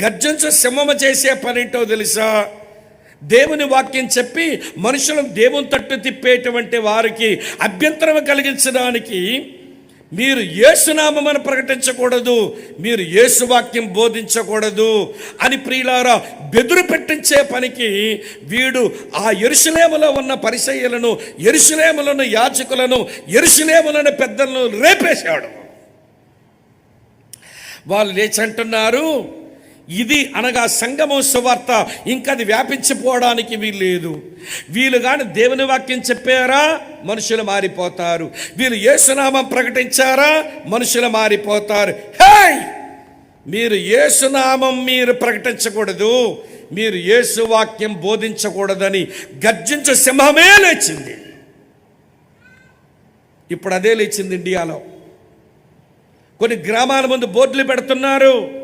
గర్జించు సింహము చేసే పనేంటో తెలుసా? దేవుని వాక్యం చెప్పి మనుషులను దేవుని తట్టు తిప్పేటువంటి వారికి అభ్యంతరం కలిగించడానికి మీరు యేసునామని ప్రకటించకూడదు మీరు యేసు వాక్యం బోధించకూడదు అని ప్రియులారా బెదురు పెట్టించే పనికి వీడు ఆ ఎరుసలేములో ఉన్న పరిసయ్యులను ఎరుసలేములను యాచకులను ఎరుసలేములను పెద్దలను రేపేశాడు. వాళ్ళు లేచి అంటున్నారు ఇది అనగా సంగమం సువార్త. ఇంకా అది వ్యాపించిపోవడానికి వీల్లేదు. వీళ్ళు కానీ దేవుని వాక్యం చెప్పారా? మనుషులు మారిపోతారు. వీళ్ళు యేసునామం ప్రకటించారా? మనుషులు మారిపోతారు. హే మీరు యేసునామం మీరు ప్రకటించకూడదు. మీరు యేసు వాక్యం బోధించకూడదని గర్జించు సింహమే లేచింది. ఇప్పుడు అదే లేచింది ఇండియాలో. కొన్ని గ్రామాల ముందు బోర్డులు పెడుతున్నారు.